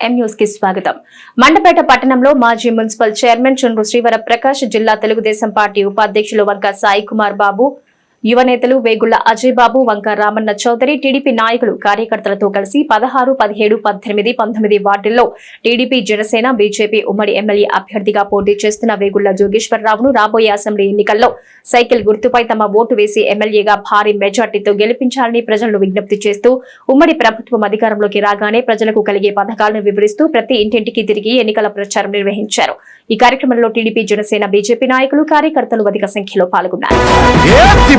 ఎం కి స్వాగతం. మండపేట పట్టణంలో మాజీ మున్సిపల్ చైర్మన్ చుండ్రు శ్రీవర ప్రకాష్ జిల్లా తెలుగుదేశం పార్టీ ఉపాధ్యక్షులు వంక సాయి కుమార్ బాబు యువ నేతలు వేగుళ్ళ అజయ్ బాబు వంక రామన్న చౌదరి టీడీపీ నాయకులు కార్యకర్తలతో కలిసి పదహారు పదిహేడు పద్దెనిమిది పంతొమ్మిది వార్డుల్లో టీడీపీ జనసేన బీజేపీ ఉమ్మడి ఎమ్మెల్యే అభ్యర్థిగా పోటీ చేస్తున్న వేగుళ్ళ జోగేశ్వరరావును రాబోయే అసెంబ్లీ ఎన్నికల్లో సైకిల్ గుర్తుపై తమ ఓటు వేసి ఎమ్మెల్యేగా భారీ మెజార్టీతో గెలిపించాలని ప్రజలను విజ్ఞప్తి చేస్తూ ఉమ్మడి ప్రభుత్వం అధికారంలోకి రాగానే ప్రజలకు కలిగే పథకాలను వివరిస్తూ ప్రతి ఇంటింటికి తిరిగి ఎన్నికల ప్రచారం నిర్వహించారు. ఈ కార్యక్రమంలో టీడీపీ జనసేన బీజేపీ నాయకులు కార్యకర్తలు అధిక సంఖ్యలో పాల్గొన్నారు.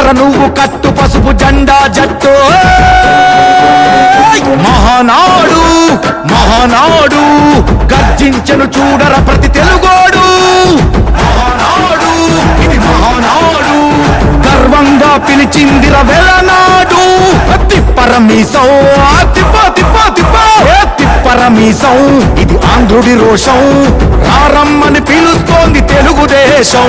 కట్టర నువ్వు కట్టు పసుపు జెండా జట్టు? మహానాడు మహానాడు గర్జించను చూడర ప్రతి తెలుగోడు. మహానాడు ఇది మహానాడు గర్వంగా పిలిచిందిర వెలనాడు తిప్పరమీసం ఆ తిప్ప తిప్ప తిప్ప. తిప్పరమీసం ఇది ఆంధ్రుడి రోషం. రారమ్మని పిలుస్తోంది తెలుగుదేశం.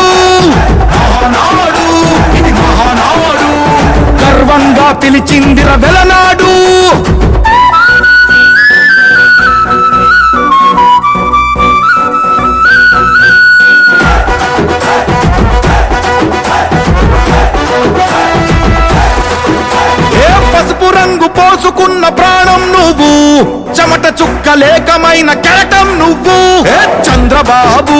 పిలిచిందిర వెలనాడు. పసుపు రంగు పోసుకున్న ప్రాణం నువ్వు? చెమట చుక్క లేకమైన కెరటం నువ్వు? చంద్రబాబు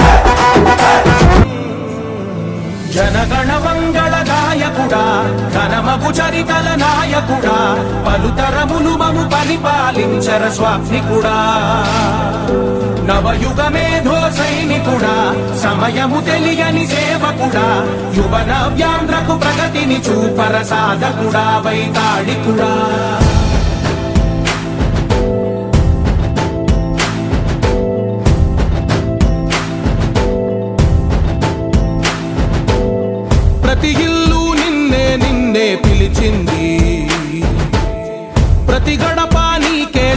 పలుతరములు మము పరిపాలించర స్వామికుడా నవయుగ మేధో సైనికుడా సమయము తెలియని సేవకుడా యువన వ్యాంధ్రకు ప్రగతిని చూపర సాధకుడా వైతాళికుడా. ప్రతి ఇల్లు నిన్నే నిన్నే పిలిచింది.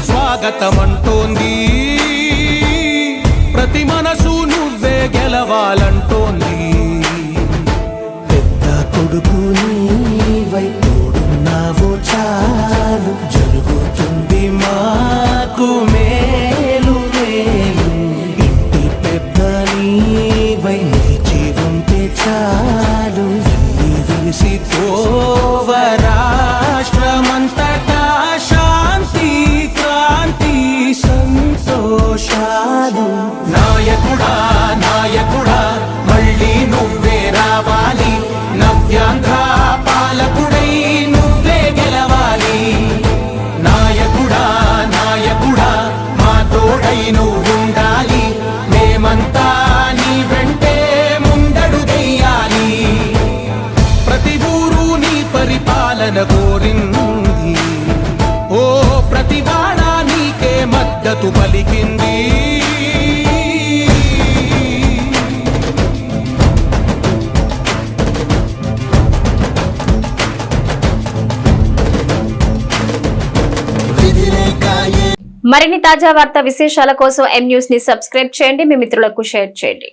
స్వాగతమంటోంది. ప్రతి మనసు నువ్వే గెలవాలంటోంది. పెద్ద కొడుకు నీవై తోడున్నావు చాలు. జరుగుతుంది మాకు మే పాలన ఓ ప్రతివాడ నీకే మద్దతు పలికింది. మరిన్ని తాజా వార్తా విశేషాల కోసం ఎం న్యూస్ని సబ్స్క్రైబ్ చేయండి. మీ మిత్రులకు షేర్ చేయండి.